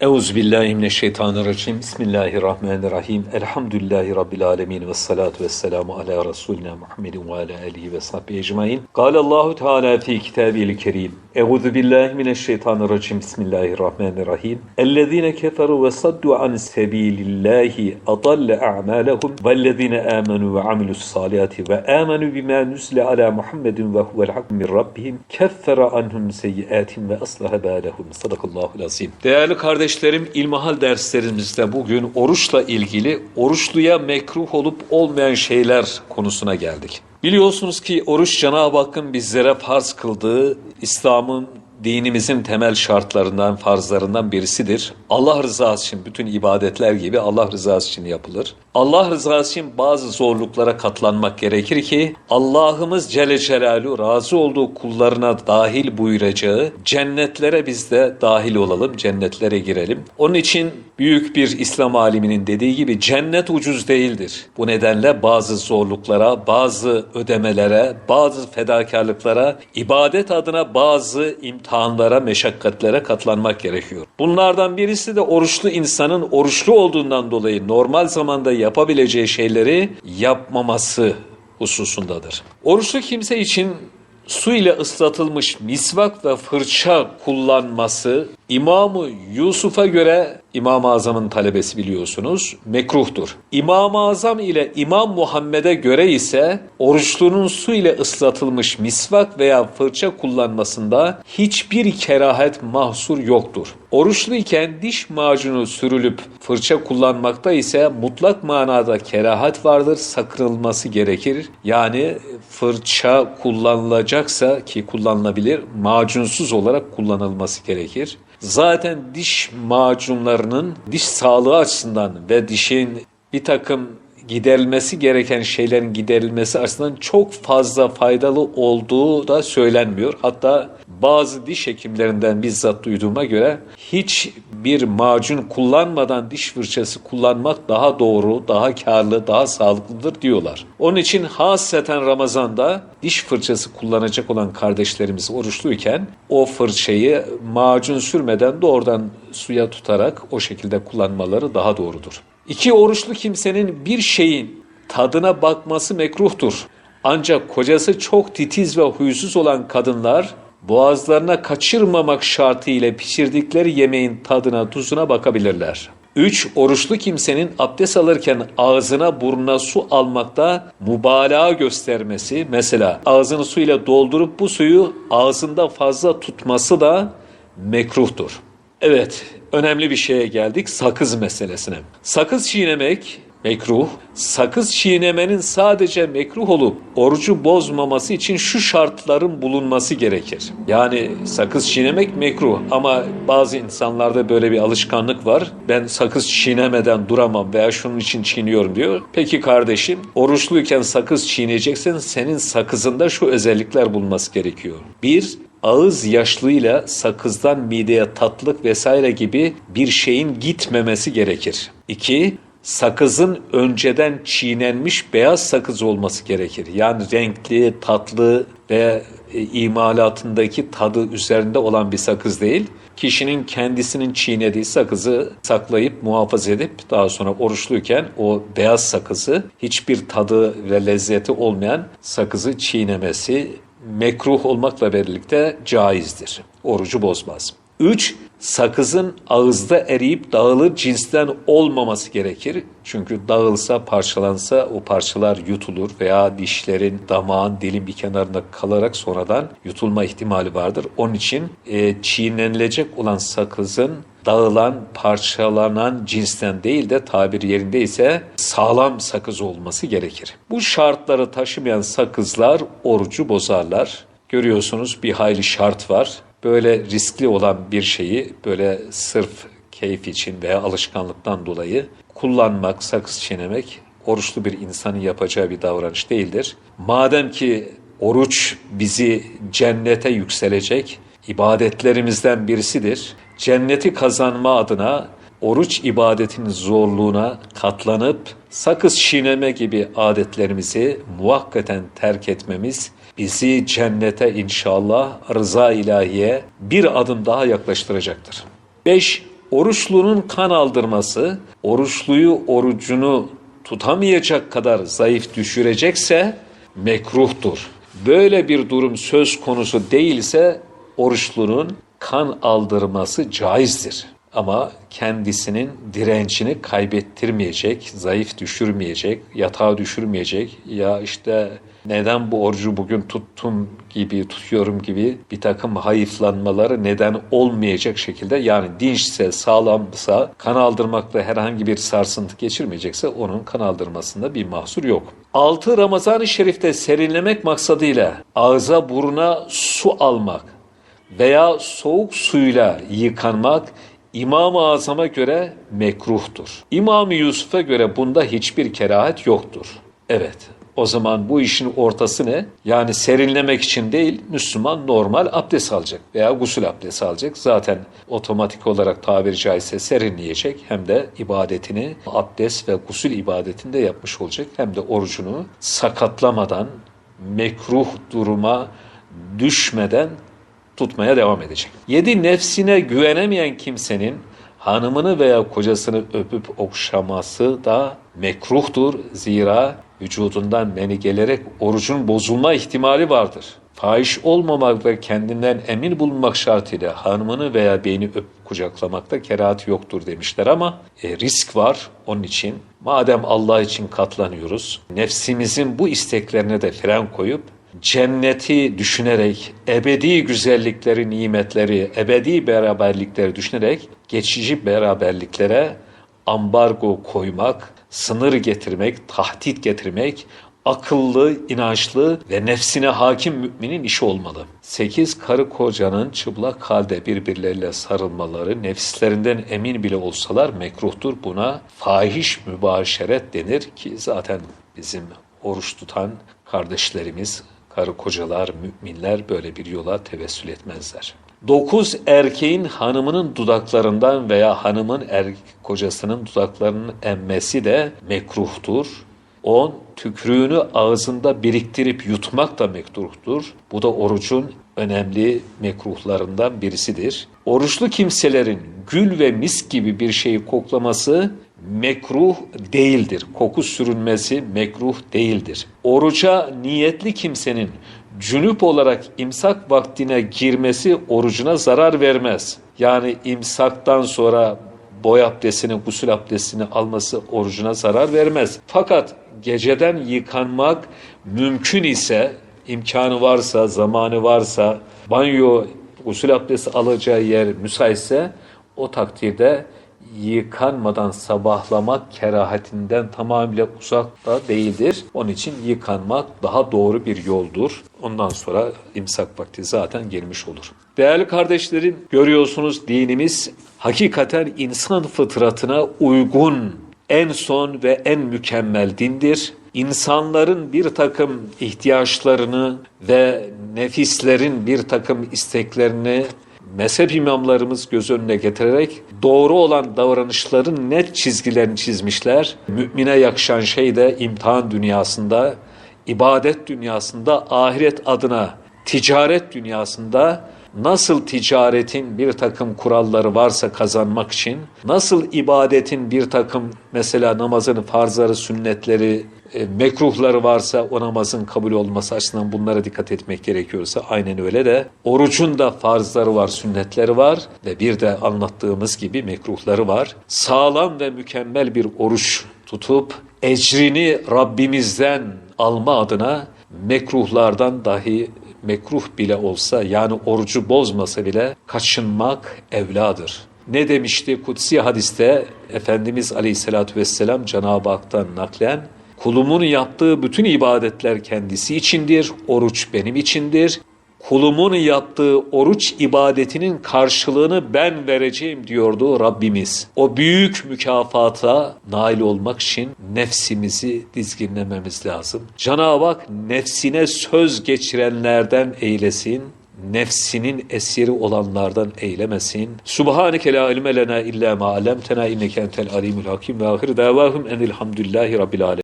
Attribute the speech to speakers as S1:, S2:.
S1: Euzubillahimineşşeytanirracim. Bismillahirrahmanirrahim. Elhamdülillahi Rabbil alemin ve salatu ve selamu ala Resulina Muhammedin ve ala alihi ve sahbihi ecmain. Allahu Teala fi kitabil kerim. Euzubillahimineşşeytanirracim. Bismillahirrahmanirrahim. Ellezine keferu ve saddu an sebilillahi adalle a'malahum vellezine amenu ve amilus salihati ve amenu bima nuzle ala Muhammedin ve huvel hak min rabbihim keffera anhum seyyiatin ve aslaha balahum. Sadakallahu azim. Değerli kardeşlerim, ilmihal derslerimizde bugün oruçla ilgili oruçluya mekruh olup olmayan şeyler konusuna geldik. Biliyorsunuz ki oruç Cenab-ı Hakk'ın bizlere farz kıldığı İslam'ın dinimizin temel şartlarından, farzlarından birisidir. Allah rızası için bütün ibadetler gibi Allah rızası için yapılır. Allah rızası için bazı zorluklara katlanmak gerekir ki Allah'ımız Celle Celaluhu razı olduğu kullarına dahil buyuracağı cennetlere biz de dahil olalım, cennetlere girelim. Onun için büyük bir İslam aliminin dediği gibi cennet ucuz değildir. Bu nedenle bazı zorluklara, bazı ödemelere, bazı fedakarlıklara, ibadet adına bazı imtihanlara, meşakkatlere katlanmak gerekiyor. Bunlardan birisi de oruçlu insanın oruçlu olduğundan dolayı normal zamanda yapabileceği şeyleri yapmaması hususundadır. Oruçlu kimse için su ile ıslatılmış misvak ve fırça kullanması İmamı Yusuf'a göre İmam-ı Azam'ın talebesi biliyorsunuz mekruhtur. İmam-ı Azam ile İmam Muhammed'e göre ise oruçlunun su ile ıslatılmış misvak veya fırça kullanmasında hiçbir kerahet mahsur yoktur. Oruçlu iken diş macunu sürülüp fırça kullanmakta ise mutlak manada kerahat vardır, sakınılması gerekir. Yani fırça kullanılacaksa ki kullanılabilir, macunsuz olarak kullanılması gerekir. Zaten diş macunlarının diş sağlığı açısından ve dişin bir takım giderilmesi gereken şeylerin giderilmesi açısından çok fazla faydalı olduğu da söylenmiyor. Hatta bazı diş hekimlerinden bizzat duyduğuma göre hiç bir macun kullanmadan diş fırçası kullanmak daha doğru, daha karlı, daha sağlıklıdır diyorlar. Onun için hasreten Ramazan'da diş fırçası kullanacak olan kardeşlerimiz oruçluyken o fırçayı macun sürmeden doğrudan suya tutarak o şekilde kullanmaları daha doğrudur. İki oruçlu kimsenin bir şeyin tadına bakması mekruhtur. Ancak kocası çok titiz ve huysuz olan kadınlar boğazlarına kaçırmamak şartıyla pişirdikleri yemeğin tadına tuzuna bakabilirler. 3. Oruçlu kimsenin abdest alırken ağzına burnuna su almakta mübalağa göstermesi, mesela ağzını suyla doldurup bu suyu ağzında fazla tutması da mekruhtur. Evet, önemli bir şeye geldik, sakız meselesine. Sakız çiğnemek mekruh. Sakız çiğnemenin sadece mekruh olup orucu bozmaması için şu şartların bulunması gerekir. Yani sakız çiğnemek mekruh ama bazı insanlarda böyle bir alışkanlık var. Ben sakız çiğnemeden duramam veya şunun için çiğniyorum diyor. Peki kardeşim oruçluyken sakız çiğneyeceksen senin sakızında şu özellikler bulunması gerekiyor. Bir, ağız yaşlığıyla sakızdan mideye tatlık vesaire gibi bir şeyin gitmemesi gerekir. 2. Sakızın önceden çiğnenmiş beyaz sakız olması gerekir. Yani renkli, tatlı ve e, imalatındaki tadı üzerinde olan bir sakız değil. Kişinin kendisinin çiğnediği sakızı saklayıp muhafaza edip daha sonra oruçluyken o beyaz sakızı hiçbir tadı ve lezzeti olmayan sakızı çiğnemesi mekruh olmakla birlikte caizdir. Orucu bozmaz. 3. Sakızın ağızda eriyip dağılır cinsten olmaması gerekir. Çünkü dağılsa, parçalansa o parçalar yutulur veya dişlerin, damağın, dilin bir kenarında kalarak sonradan yutulma ihtimali vardır. Onun için e, çiğnenilecek olan sakızın dağılan, parçalanan cinsten değil de tabir yerindeyse sağlam sakız olması gerekir. Bu şartları taşımayan sakızlar orucu bozarlar. Görüyorsunuz bir hayli şart var böyle riskli olan bir şeyi böyle sırf keyif için veya alışkanlıktan dolayı kullanmak, sakız çiğnemek oruçlu bir insanın yapacağı bir davranış değildir. Madem ki oruç bizi cennete yükselecek ibadetlerimizden birisidir. Cenneti kazanma adına oruç ibadetinin zorluğuna katlanıp sakız çiğneme gibi adetlerimizi muhakkaten terk etmemiz bizi cennete inşallah rıza ilahiye bir adım daha yaklaştıracaktır. 5. Oruçlunun kan aldırması, oruçluyu orucunu tutamayacak kadar zayıf düşürecekse mekruhtur. Böyle bir durum söz konusu değilse oruçlunun kan aldırması caizdir. Ama kendisinin direncini kaybettirmeyecek, zayıf düşürmeyecek, yatağa düşürmeyecek ya işte neden bu orucu bugün tuttum gibi, tutuyorum gibi bir takım hayıflanmaları neden olmayacak şekilde yani dinçse, sağlamsa, kan aldırmakla herhangi bir sarsıntı geçirmeyecekse onun kan aldırmasında bir mahsur yok. 6 Ramazan-ı Şerif'te serinlemek maksadıyla ağza buruna su almak veya soğuk suyla yıkanmak İmam-ı Azam'a göre mekruhtur. İmam-ı Yusuf'a göre bunda hiçbir kerahat yoktur. Evet, o zaman bu işin ortası ne? Yani serinlemek için değil, Müslüman normal abdest alacak veya gusül abdesti alacak. Zaten otomatik olarak tabiri caizse serinleyecek. Hem de ibadetini, abdest ve gusül ibadetini de yapmış olacak. Hem de orucunu sakatlamadan, mekruh duruma düşmeden tutmaya devam edecek. 7. Nefsine güvenemeyen kimsenin hanımını veya kocasını öpüp okşaması da mekruhtur. Zira vücudundan meni gelerek orucun bozulma ihtimali vardır. Fahiş olmamak ve kendinden emin bulunmak şartıyla hanımını veya beyni öpüp kucaklamakta kerahat yoktur demişler ama e, risk var. Onun için madem Allah için katlanıyoruz, nefsimizin bu isteklerine de fren koyup cenneti düşünerek, ebedi güzellikleri, nimetleri, ebedi beraberlikleri düşünerek geçici beraberliklere ambargo koymak, sınır getirmek, tahdit getirmek, akıllı, inançlı ve nefsine hakim müminin işi olmalı. 8. Karı kocanın çıplak halde birbirleriyle sarılmaları nefislerinden emin bile olsalar mekruhtur. Buna fahiş mübaşeret denir ki zaten bizim oruç tutan kardeşlerimiz, karı kocalar, müminler böyle bir yola tevessül etmezler. 9 erkeğin hanımının dudaklarından veya hanımın er, kocasının dudaklarının emmesi de mekruhtur. 10 tükrüğünü ağzında biriktirip yutmak da mekruhtur. Bu da orucun önemli mekruhlarından birisidir. Oruçlu kimselerin gül ve mis gibi bir şeyi koklaması mekruh değildir. Koku sürünmesi mekruh değildir. Oruca niyetli kimsenin cünüp olarak imsak vaktine girmesi orucuna zarar vermez. Yani imsaktan sonra boy abdestini, gusül abdestini alması orucuna zarar vermez. Fakat geceden yıkanmak mümkün ise, imkanı varsa, zamanı varsa, banyo, gusül abdesti alacağı yer müsaitse o takdirde yıkanmadan sabahlamak kerahatinden tamamıyla uzak da değildir. Onun için yıkanmak daha doğru bir yoldur. Ondan sonra imsak vakti zaten gelmiş olur. Değerli kardeşlerim görüyorsunuz dinimiz hakikaten insan fıtratına uygun en son ve en mükemmel dindir. İnsanların bir takım ihtiyaçlarını ve nefislerin bir takım isteklerini mezhep imamlarımız göz önüne getirerek doğru olan davranışların net çizgilerini çizmişler. Mümine yakışan şey de imtihan dünyasında, ibadet dünyasında, ahiret adına ticaret dünyasında nasıl ticaretin bir takım kuralları varsa kazanmak için, nasıl ibadetin bir takım mesela namazın farzları, sünnetleri, e, mekruhları varsa o namazın kabul olması açısından bunlara dikkat etmek gerekiyorsa aynen öyle de orucun da farzları var, sünnetleri var ve bir de anlattığımız gibi mekruhları var. Sağlam ve mükemmel bir oruç tutup ecrini Rabbimizden alma adına mekruhlardan dahi mekruh bile olsa yani orucu bozmasa bile kaçınmak evladır. Ne demişti kutsi hadiste Efendimiz Aleyhisselatü Vesselam Cenab-ı Hak'tan naklen Kulumun yaptığı bütün ibadetler kendisi içindir, oruç benim içindir. Kulumun yaptığı oruç ibadetinin karşılığını ben vereceğim diyordu Rabbimiz. O büyük mükafata nail olmak için nefsimizi dizginlememiz lazım. Cenab-ı Hak nefsine söz geçirenlerden eylesin nefsinin esiri olanlardan eylemesin. Subhaneke la ilme lena illa ma alemtena inneke entel alimul hakim ve ahir davahum enilhamdülillahi rabbil alemin.